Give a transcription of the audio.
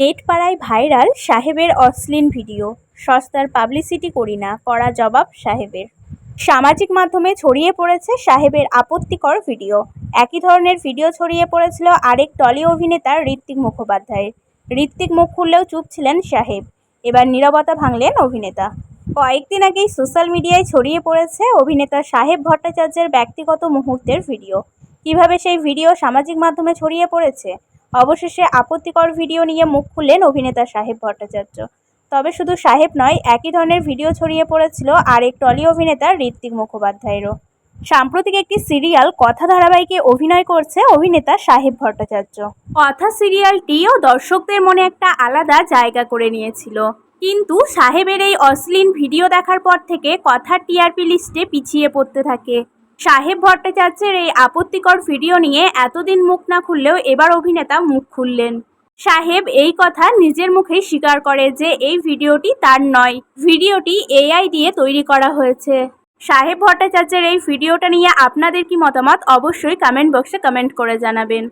Net পাড়ায় viral সাহেবের অশ্লীল ভিডিও। সস্তার পাবলিসিটি করি না, কড়া জবাব সাহেবের। সামাজিক মাধ্যমে ছড়িয়ে পড়েছে সাহেবের আপত্তিকর ভিডিও। একই ধরনের ভিডিও ছড়িয়ে পড়েছিল আরেক টলি অভিনেতা ঋত্বিক মুখোপাধ্যায়ের। ঋত্বিক মুখ খুললেও চুপ ছিলেন সাহেব। এবার নীরবতা ভাঙলেন অভিনেতা। কয়েকদিন আগেই সোশ্যাল মিডিয়ায় ছড়িয়ে পড়েছে অভিনেতা সাহেব ভট্টাচার্যের ব্যক্তিগত মুহূর্তের ভিডিও। কীভাবে সেই ভিডিও সামাজিক মাধ্যমে ছড়িয়ে পড়েছে? অবশেষে আপত্তিকর ভিডিও নিয়ে মুখ খুললেন অভিনেতা সাহেব ভট্টাচার্য। তবে শুধু সাহেব নয়, একই ধরনের ভিডিও ছড়িয়ে পড়েছিল আরেক টলি অভিনেতা ঋত্বিক মুখোপাধ্যায়েরও। সাম্প্রতিক একটি সিরিয়াল কথা ধারাবাহিকে অভিনয় করছে অভিনেতা সাহেব ভট্টাচার্য। কথা সিরিয়ালটিও দর্শকদের মনে একটা আলাদা জায়গা করে নিয়েছিল। কিন্তু সাহেবের এই অশ্লীল ভিডিও দেখার পর থেকে কথা টিআরপি লিস্টে পিছিয়ে পড়তে থাকে। সাহেব ভট্টাচার্যের এই আপত্তিকর ভিডিও নিয়ে এতদিন মুখ না খুললেও এবার অভিনেতা মুখ খুললেন। সাহেব এই কথা নিজের মুখেই স্বীকার করে যে এই ভিডিওটি তার নয়, ভিডিওটি এআই দিয়ে তৈরি করা হয়েছে। সাহেব ভট্টাচার্যের এই ভিডিওটা নিয়ে আপনাদের কি মতামত অবশ্যই কমেন্ট বক্সে কমেন্ট করে জানাবেন।